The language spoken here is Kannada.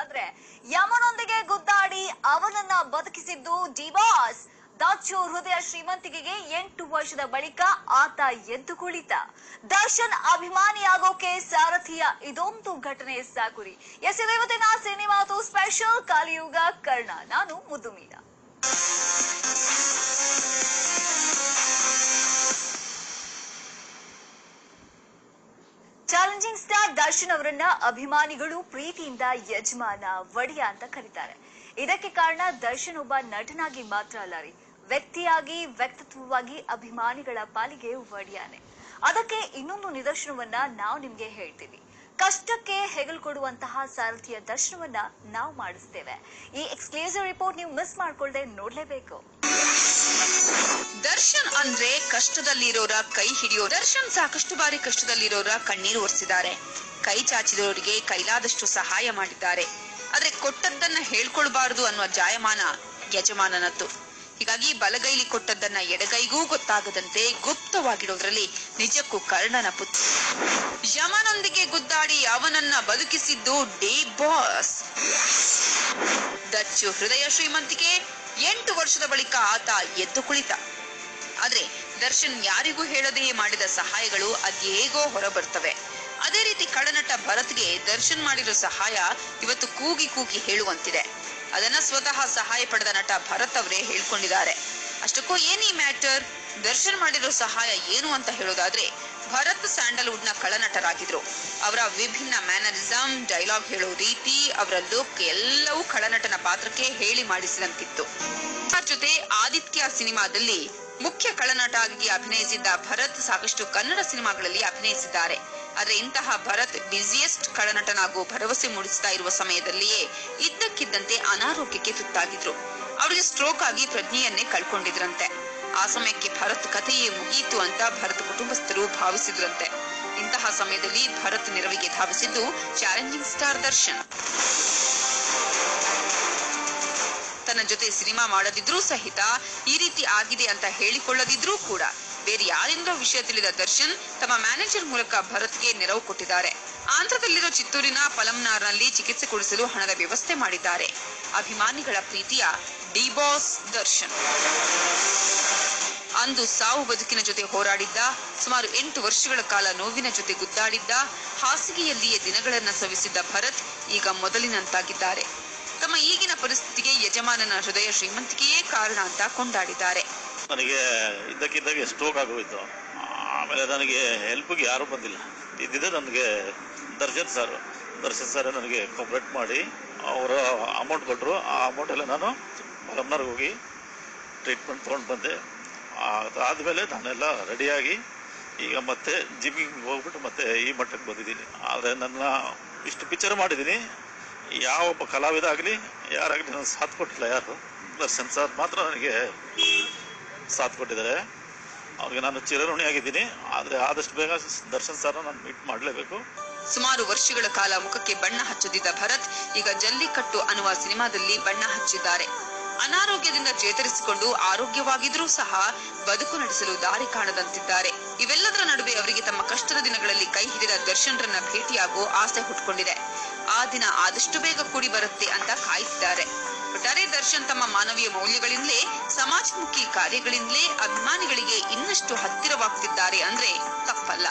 ನೋಡೋದಾದ್ರೆ ಯಮನೊಂದಿಗೆ ಗುದ್ದಾಡಿ ಅವನನ್ನ ಬದುಕಿಸಿದ್ದು ಡಿವಾಸ್. ದಾಚು ಹೃದಯ ಶ್ರೀಮಂತಿಕೆಗೆ ಎಂಟು ವರ್ಷದ ಬಳಿಕ ಆತ ಎದ್ದು ಕುಳಿತ ದರ್ಶನ್ ಅಭಿಮಾನಿಯಾಗೋಕೆ ಸಾರಥಿಯ ಇದೊಂದು ಘಟನೆ ಸಾಕುರಿ. ಎಸ್ ಇವತ್ತಿನ ಸಿನಿಮಾತು ಸ್ಪೆಷಲ್ ಕಾಲಿಯುಗ ಕರ್ಣ. ನಾನು ಮುದ್ದು ಸ್ಟಾರ್ ದರ್ಶನ್ ಅವರನ್ನ ಅಭಿಮಾನಿಗಳು ಪ್ರೀತಿಯಿಂದ ಯಜಮಾನ ಒಡೆಯ ಅಂತ ಕರೀತಾರೆ. ಇದಕ್ಕೆ ಕಾರಣ ದರ್ಶನ್ ಒಬ್ಬ ನಟನಾಗಿ ಮಾತ್ರ ಅಲ್ಲ ರೀ. ವ್ಯಕ್ತಿಯಾಗಿ, ವ್ಯಕ್ತಿತ್ವವಾಗಿ ಅಭಿಮಾನಿಗಳ ಪಾಲಿಗೆ ಒಡೆಯಾನೆ ಅದಕ್ಕೆ ಇನ್ನೊಂದು ನಿದರ್ಶನವನ್ನ ನಾವು ನಿಮ್ಗೆ ಹೇಳ್ತೀವಿ. ಕಷ್ಟಕ್ಕೆ ಹೆಗಲು ಕೊಡುವಂತಹ ಸಾರಥಿಯ ದರ್ಶನವನ್ನ ನಾವು ಮಾಡಿಸ್ತೇವೆ. ಈ ಎಕ್ಸ್ಕ್ಲೂಸಿವ್ ರಿಪೋರ್ಟ್ ನೀವು ಮಿಸ್ ಮಾಡ್ಕೊಳ್ಳದೆ ನೋಡ್ಲೇಬೇಕು. ದರ್ಶನ್ ಅಂದ್ರೆ ಕಷ್ಟದಲ್ಲಿರೋರ ಕೈ ಹಿಡಿಯೋ ದರ್ಶನ್ ಸಾಕಷ್ಟು ಬಾರಿ ಕಷ್ಟದಲ್ಲಿರೋರ ಕಣ್ಣೀರು ಒರೆಸಿದ್ದಾರೆ. ಕೈ ಚಾಚಿದವರಿಗೆ ಕೈಲಾದಷ್ಟು ಸಹಾಯ ಮಾಡಿದ್ದಾರೆ. ಆದ್ರೆ ಕೊಟ್ಟದ್ದನ್ನ ಹೇಳ್ಕೊಳ್ಬಾರದು ಅನ್ನುವ ಜಾಯಮಾನ ಯಜಮಾನನದ್ದು. ಹೀಗಾಗಿ ಬಲಗೈಲಿ ಕೊಟ್ಟದ್ದನ್ನ ಎಡಗೈಗೂ ಗೊತ್ತಾಗದಂತೆ ಗುಪ್ತವಾಗಿಡೋದ್ರಲ್ಲಿ ನಿಜಕ್ಕೂ ಕರ್ಣನ ಪುತ್ರ. ಯಮನೊಂದಿಗೆ ಗುದ್ದಾಡಿ ಅವನನ್ನ ಬದುಕಿಸಿದ್ದು ಡಿ ಬಾಸ್. ದಚ್ಚು ಹೃದಯ ಶ್ರೀಮಂತಿಕೆ, ಎಂಟು ವರ್ಷದ ಬಳಿಕ ಆತ ಎದ್ದು ಕುಳಿತ. ಆದ್ರೆ ದರ್ಶನ್ ಯಾರಿಗೂ ಹೇಳದೆಯೇ ಮಾಡಿದ ಸಹಾಯಗಳು ಅದೇಗೋ ಹೊರಬರ್ತವೆ. ಅದೇ ರೀತಿ ಕಳನಟ ಭರತ್ಗೆ ದರ್ಶನ್ ಮಾಡಿರೋ ಸಹಾಯ ಇವತ್ತು ಕೂಗಿ ಕೂಗಿ ಹೇಳುವಂತಿದೆ. ಅದನ್ನ ಸ್ವತಃ ಸಹಾಯ ಪಡೆದ ನಟ ಭರತ್ ಅವರೇ ಹೇಳ್ಕೊಂಡಿದ್ದಾರೆ. ಅಷ್ಟಕ್ಕೂ ಏನೀ ಮ್ಯಾಟರ್? ದರ್ಶನ್ ಮಾಡಿರೋ ಸಹಾಯ ಏನು ಅಂತ ಹೇಳೋದಾದ್ರೆ ಭರತ್ ಸ್ಯಾಂಡಲ್ವುಡ್ನ ಖಳನಟರಾಗಿದ್ರು ಅವರ ವಿಭಿನ್ನ ಮ್ಯಾನರಿಸಂ, ಡೈಲಾಗ್ ಹೇಳೋ ರೀತಿ, ಅವರ ಲುಕ್ ಎಲ್ಲವೂ ಖಳನಟನ ಪಾತ್ರಕ್ಕೆ ಹೇಳಿ ಮಾಡಿಸಿದಂತಿತ್ತು. ಜೊತೆ ಆದಿತ್ಯ ಸಿನಿಮಾದಲ್ಲಿ ಮುಖ್ಯ ಖಳನಟ ಆಗಿ ಅಭಿನಯಿಸಿದ್ದ ಭರತ್ ಸಾಕಷ್ಟು ಕನ್ನಡ ಸಿನಿಮಾಗಳಲ್ಲಿ ಅಭಿನಯಿಸಿದ್ದಾರೆ. ಆದ್ರೆ ಇಂತಹ ಭರತ್ ಬ್ಯುಸಿಯೆಸ್ಟ್ ಖಳನಟನಾಗುವ ಭರವಸೆ ಮೂಡಿಸ್ತಾ ಇರುವ ಸಮಯದಲ್ಲಿಯೇ ಇದ್ದಕ್ಕಿದ್ದಂತೆ ಅನಾರೋಗ್ಯಕ್ಕೆ ತುತ್ತಾಗಿದ್ರು. ಅವರಿಗೆ ಸ್ಟ್ರೋಕ್ ಆಗಿ ಪ್ರಜ್ಞೆಯನ್ನೇ ಕಳ್ಕೊಂಡಿದ್ರಂತೆ. ಆ ಸಮಯಕ್ಕೆ ಭರತ್ ಕಥೆಯೇ ಮುಗಿಯಿತು ಅಂತ ಭರತ್ ಕುಟುಂಬಸ್ಥರು ಭಾವಿಸಿದ್ರಂತೆ. ಇಂತಹ ಸಮಯದಲ್ಲಿ ಭರತ್ ನೆರವಿಗೆ ಧಾವಿಸಿದ್ದು ಚಾಲೆಂಜಿಂಗ್ ಸ್ಟಾರ್ ದರ್ಶನ್. ತನ್ನ ಜೊತೆ ಸಿನಿಮಾ ಮಾಡದಿದ್ರೂ ಸಹಿತ ಈ ರೀತಿ ಆಗಿದೆ ಅಂತ ಹೇಳಿಕೊಳ್ಳದಿದ್ರೂ ಕೂಡ ಬೇರೆ ಯಾರಿಂದೋ ವಿಷಯ ತಿಳಿದ ದರ್ಶನ್ ತಮ್ಮ ಮ್ಯಾನೇಜರ್ ಮೂಲಕ ಭರತ್ಗೆ ನೆರವು ಕೊಟ್ಟಿದ್ದಾರೆ. ಆಂಧ್ರದಲ್ಲಿರೋ ಚಿತ್ತೂರಿನ ಪಲಂನಾರ್ನಲ್ಲಿ ಚಿಕಿತ್ಸೆ ಕೊಡಿಸಲು ಹಣದ ವ್ಯವಸ್ಥೆ ಮಾಡಿದ್ದಾರೆ. ಅಭಿಮಾನಿಗಳ ಪ್ರೀತಿಯ ಡಿ ಬಾಸ್ ದರ್ಶನ್. ಅಂದು ಸಾವು ಬದುಕಿನ ಜೊತೆ ಹೋರಾಡಿದ್ದ, ಸುಮಾರು ಎಂಟು ವರ್ಷಗಳ ಕಾಲ ನೋವಿನ ಜೊತೆ ಗುದ್ದಾಡಿದ್ದ, ಹಾಸಿಗೆಯಲ್ಲಿಯೇ ದಿನಗಳನ್ನು ಸವಿಸಿದ್ದ ಭರತ್ ಈಗ ಮೊದಲಿನಂತಾಗಿದ್ದಾರೆ. ತಮ್ಮ ಈಗಿನ ಪರಿಸ್ಥಿತಿಗೆ ಯಜಮಾನನ ಹೃದಯ ಶ್ರೀಮಂತಿಕೆಯೇ ಕಾರಣ ಅಂತ ಕೊಂಡಾಡಿದ್ದಾರೆ. ನನಗೆ ಇದ್ದಕ್ಕಿದ್ದಾಗೆ ಸ್ಟ್ರೋಕ್ ಆಗೋಯ್ತು ಆಮೇಲೆ ನನಗೆ ಹೆಲ್ಪ್ಗೆ ಯಾರೂ ಬಂದಿಲ್ಲ. ಇದ್ದಿದ್ದೆ ನನಗೆ ದರ್ಶನ್ ಸರ್. ದರ್ಶನ್ ಸರ್ ನನಗೆ ಕೋಪರೇಟ್ ಮಾಡಿ, ಅವರು ಅಮೌಂಟ್ ಕೊಟ್ಟರು ಆ ಅಮೌಂಟ್ ಎಲ್ಲ ನಾನು ಪಲಮ್ನರ್ಗೆ ಹೋಗಿ ಟ್ರೀಟ್ಮೆಂಟ್ ತೊಗೊಂಡು ಬಂದೆ. ಅದಾದಮೇಲೆ ನಾನೆಲ್ಲ ರೆಡಿಯಾಗಿ ಈಗ ಮತ್ತೆ ಜಿಮ್ಮಿಗೆ ಹೋಗ್ಬಿಟ್ಟು ಮತ್ತೆ ಈ ಮಟ್ಟಕ್ಕೆ ಬಂದಿದ್ದೀನಿ. ಆದರೆ ನನ್ನ ಇಷ್ಟು ಪಿಕ್ಚರ್ ಮಾಡಿದ್ದೀನಿ. ಯಾವ ಕಲಾವಿದ ಆಗಲಿ ಯಾರಾಗಲಿ ನನ್ನ ಸಾಥ್ ಕೊಟ್ಟಿಲ್ಲ ಯಾರು. ದರ್ಶನ್ ಸರ್ ಮಾತ್ರ ನನಗೆ ಸಾಥ್ ಕೊಟ್ಟಿದ್ದಾರೆ. ಅವ್ರಿಗೆ ನಾನು ಚಿರಋಣಿಯಾಗಿದ್ದೀನಿ ಆದರೆ ಆದಷ್ಟು ಬೇಗ ದರ್ಶನ್ ಸರ್ನ ನಾನು ಮೀಟ್ ಮಾಡಲೇಬೇಕು. ಸುಮಾರು ವರ್ಷಗಳ ಕಾಲ ಮುಖಕ್ಕೆ ಬಣ್ಣ ಹಚ್ಚದಿದ್ದ ಭರತ್ ಈಗ ಜಲ್ಲಿಕಟ್ಟು ಅನ್ನುವ ಸಿನಿಮಾದಲ್ಲಿ ಬಣ್ಣ ಹಚ್ಚಿದ್ದಾರೆ. ಅನಾರೋಗ್ಯದಿಂದ ಚೇತರಿಸಿಕೊಂಡು ಆರೋಗ್ಯವಾಗಿದ್ರೂ ಸಹ ಬದುಕು ನಡೆಸಲು ದಾರಿ ಕಾಣದಂತಿದ್ದಾರೆ. ಇವೆಲ್ಲದರ ನಡುವೆ ಅವರಿಗೆ ತಮ್ಮ ಕಷ್ಟದ ದಿನಗಳಲ್ಲಿ ಕೈ ಹಿಡಿದ ದರ್ಶನ್ರನ್ನ ಭೇಟಿಯಾಗೋ ಆಸೆ ಹುಟ್ಕೊಂಡಿದೆ. ಆ ದಿನ ಆದಷ್ಟು ಬೇಗ ಕೂಡಿ ಬರುತ್ತೆ ಅಂತ ಕಾಯ್ತಿದ್ದಾರೆ. ಒಟ್ಟಾರೆ ದರ್ಶನ್ ತಮ್ಮ ಮಾನವೀಯ ಮೌಲ್ಯಗಳಿಂದಲೇ, ಸಮಾಜಮುಖಿ ಕಾರ್ಯಗಳಿಂದಲೇ, ಅಭಿಮಾನಿಗಳಿಗೆ ಇನ್ನಷ್ಟು ಹತ್ತಿರವಾಗ್ತಿದ್ದಾರೆ ಅಂದ್ರೆ ತಪ್ಪಲ್ಲ.